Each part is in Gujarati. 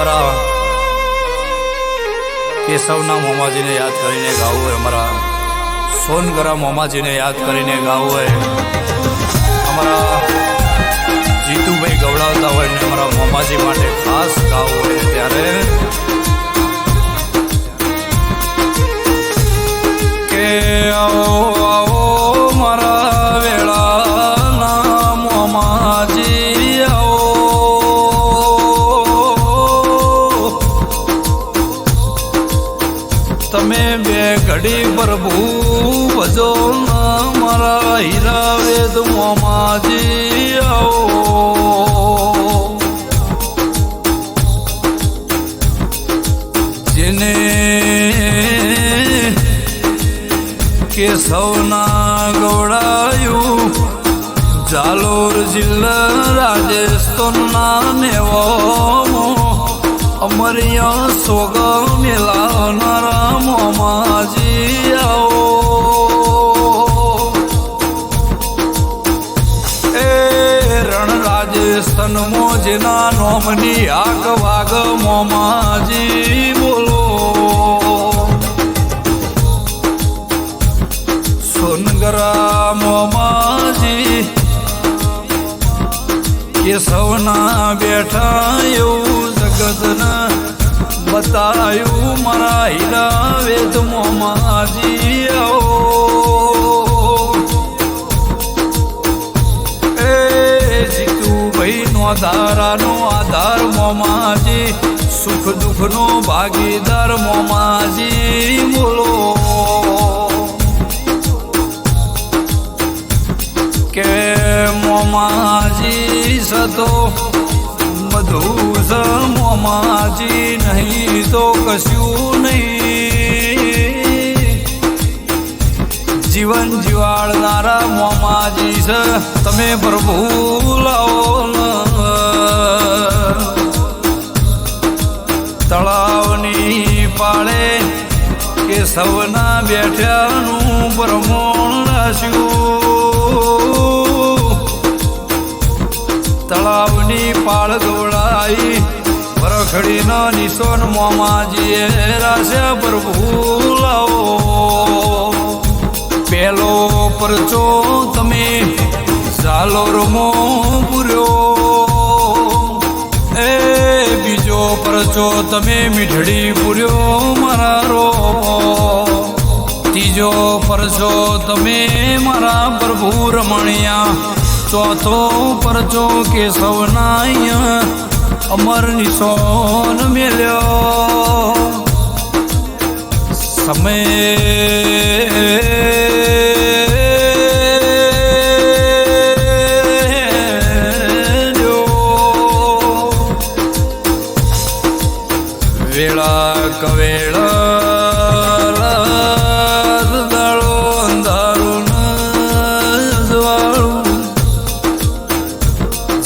અમારા કેશવના મોમાજીને યાદ કરીને ગાવું હોય, અમારા સોનગરા મોમાજીને યાદ કરીને ગાવું હોય, અમારા જીતુભાઈ ગવડાવતા હોય ને અમારા મોમાજી માટે ખાસ ગાવું હોય ત્યારે હીરા મોમાજી આવો. જેને કે સૌના ગવડાયું જાલોર જિલ્લા રાજસ્થાનના નેવો અમરિયા સોગ મેલાવનારા મોમાજી. જેના નોમની આગ વાગ મોમાજી બોલો. સોનગરા મોમાજી કેશવના બેઠા એવું જગતના બતાયું મારા હીરા વેદ મોમાજી જીતુભાઈ નો ધારાનો આધાર મોમાજી સુખ દુઃખનો ભાગીદાર મોમાજી, બોલો. કે મોમાજી સતો મોમાજી નહીં તો કશું નહીં. જીવન જીવાડનારા મોમાજી છે તમે પ્રભુ લાવો તળાવની પાળે કે સૌના બેઠાનું પ્રમોણ રાશ્યું તળાવની પાળ દોડાઈ વરખડીનો નિશોન મોમાજીએ રાશ્યા પ્રભુ લાવો પેલો પરચો તમે ઝાલોરમો પૂર્યો પરચો તમે મીઠડી પૂર્યો મારા રો. ત્રીજો પરચો તમે મારા પ્રભુ રમણિયા. ચોથો પરચો કેશવના અમર નિશોન મેલ્યો. સમય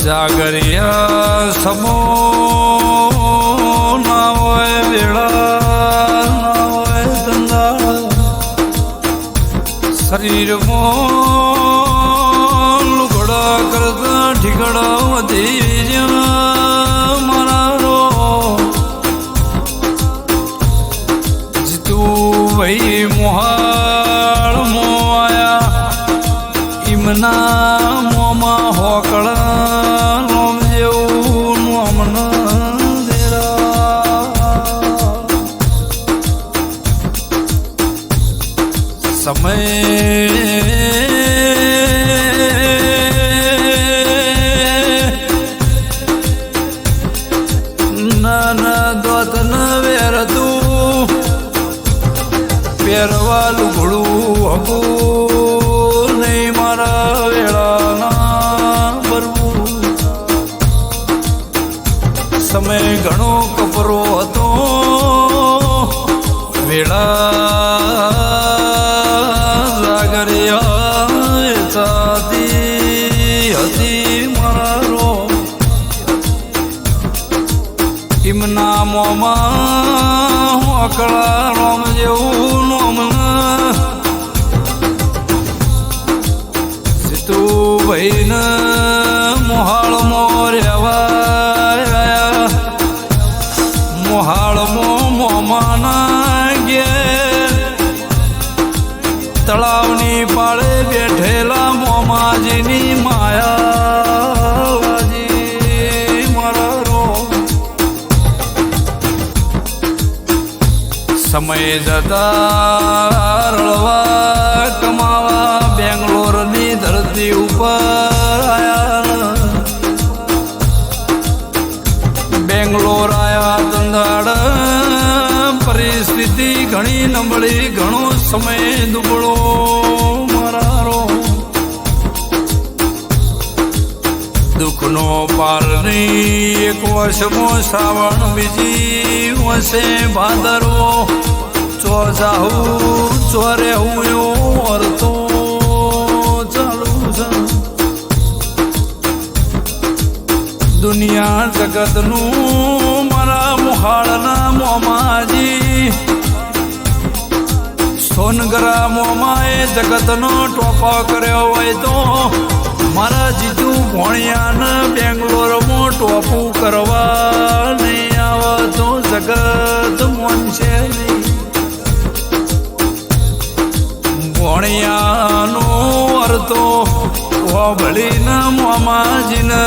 જાગરિયા સમો ના હોય વેળા, ના હોય ધંધા શરીરમાં લુગડા કરતા ઠીકડા વધી જ્યાં મારા રો. જીતું ભાઈ મોહાળ મોયા ઇમના ઇમના મોમાં હું અકળા રોમ જેવું જતા કમાવા બેંગ્લોરની ધરતી ઉપર આયા. બેંગ્લોર આવ્યા તંદાડ પરિસ્થિતિ ઘણી નબળી, ઘણો સમય દુબળો મારારો. દુઃખનો પાર નહીં, એક વર્ષમો શ્રાવણ બીજી વર્ષે ભાદરવો. ચો જાહું ચોરે હું વર્તો ચાલુ છે. દુનિયા જગતનું મારા મુહાળના મોમાજી સોનગરા મોમાએ જગતનો ટોપો કર્યો હોય તો મારા જીતુ ભોણિયાને બેંગ્લોરમાં ટોપું કરવા નહીં આવતો જગત મોનશે નહીં ભોણિયાનો અર્થો હોબળીને મોમાજીને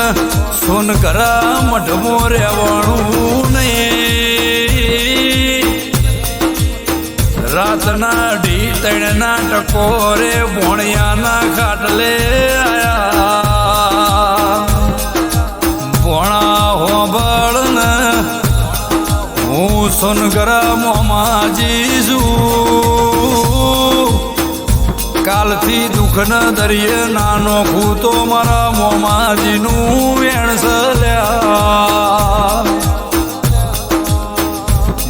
સોનગરા મઢમાં રહેવાનું નહીં. રાતના ઢી તણના ટકોરે ભોણિયાના ખાટલે આયા. ભોણા હોબળ ને હું સોનગરા મોમાજી દુઃખના દરિયે નાનો ખૂતો મારા મોમાજીનું વેણસલ્યા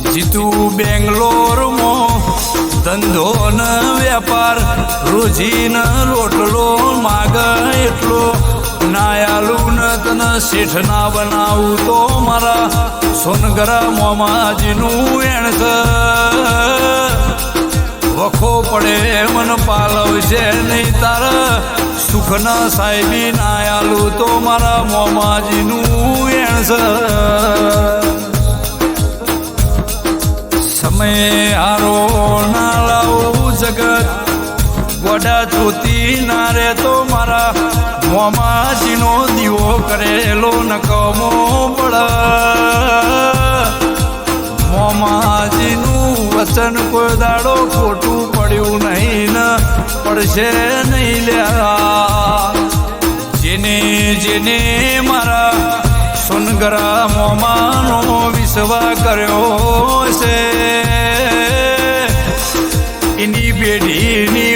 જીતુ બેંગ્લોરમાં ધંધો ન વેપાર રોજી ન રોટલો માગ એટલો. નાયાલું ન શેઠ ના બનાવું તો મારા સોનગરા મોમાજીનું વેણ વખો સુખના સાહેબી નાયાલુ તો મારા મોમાજીનું એણસ. સમય હારો ના લાવું જગત, ગોડા જોતી ના રે તો મારા મોમાજીનો દીવો કરેલો નકમો બળ મોમાજીનું વચન કોઈ દાડો ખોટું પડ્યું નહીં ને પડશે નહીં લ્યા. જેને જેને મારા સુનગરા મોમાનો વિશ્વા કર્યો છે એની પેઢીની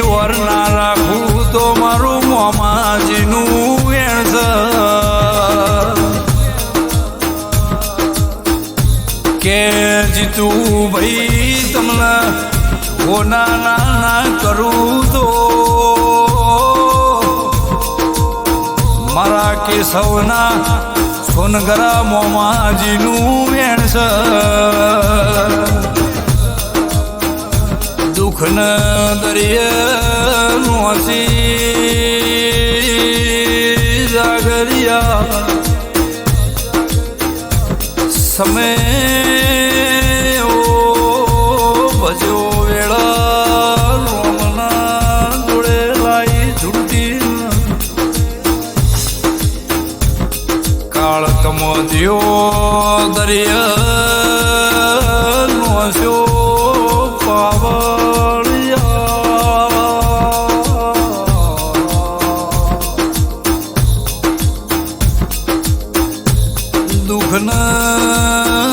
ભાઈ તમને કોના ના કરું તો મારા કેશવના સોનગરા મોમાજીનું વેણસ. દુઃખન દરિયે નોસી જાગરિયા. સમય દુઃખના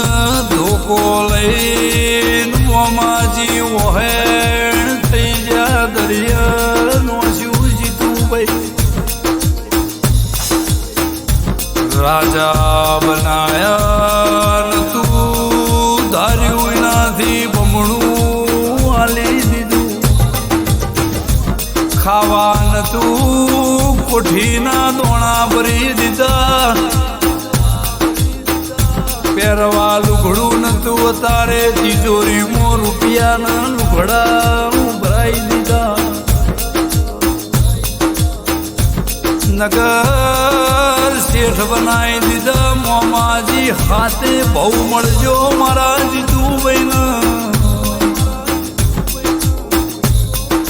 ધોકો લઈને મોમાજી વહેણ થઈ જા દરિયા નોસ્યું જીતું ભાઈ રાજા બનાયા તું ધાર્યું એનાથી બમણું હાલી દીધું. ખાવા ન તું કોઠીના દોણા ભરી દીધા. પહેરવા લુગડું નતું તારે તિજોરીમાં રૂપિયાના લુગડા ભરાઈ દીધા. નગર શેઠ બનાવી દીધા. મોમાજી હાથે બહુ મળજો મારા જીતું જીતુભાઈ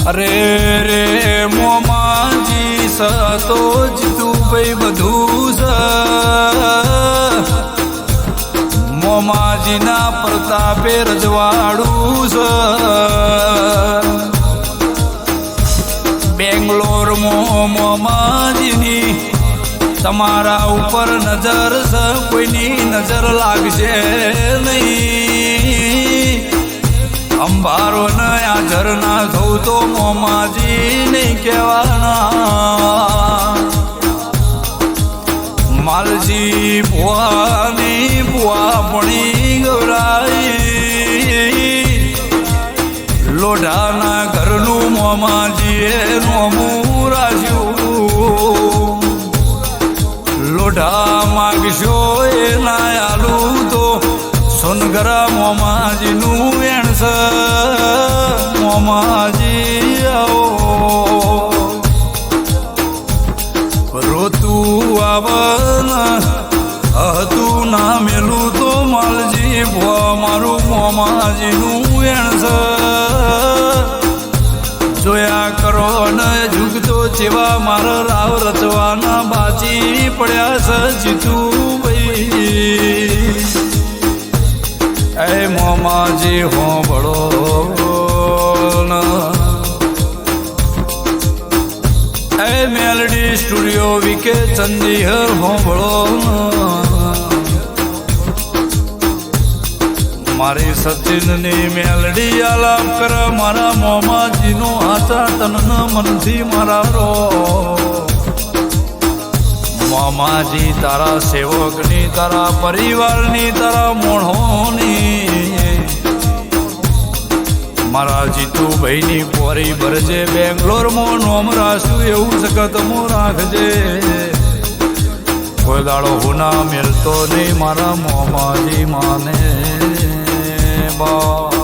અરે રે મોમાજી સતો જીતુભાઈ બધું સ મોમાજીના પ્રતાપે રજવાડું છે. બેંગ્લોરમાં મોમાજીની તમારા ઉપર નજર છે, કોઈની નજર લાગશે નહીં. અંબારો ને આ ઝરના થવું તો મોમાજી નહીં કહેવાના. માલજી, ભુવાની ભુવા પણી ગવરાઈ લોઢાના ઘરનું મોમાજીએ નોમું રાખ્યું. લોઢા માગશો એ ના આલું તો સોનગરા મોમાજીનું વેણસ. મોમાજી આવો. રોતું આવન મોમાજીનું વેણ જોયા કરો ને જુગતો જેવા મારા રાવ રચવાના બાજી પડ્યા છે જીતું ભાઈ એ મોમાજી હોંભળો એ મેલડી સ્ટુડિયો વિકે ચંદી હ હોંભળો મારી સચિનની મેલડી આલાપ કર, મારા મોમાજીનો આચા તનન મનથી મારા રો મોમાજી તારા સેવકની, તારા પરિવારની, તારા મોણોની મારા જીતુભાઈની પોરી ભરજે, બેંગ્લોરમાં નોમ રાશું એવું સખતમો રાખજે. કોઈ દાડો હુના મેલતો નહીં, મારા મોમાજી માને. 吗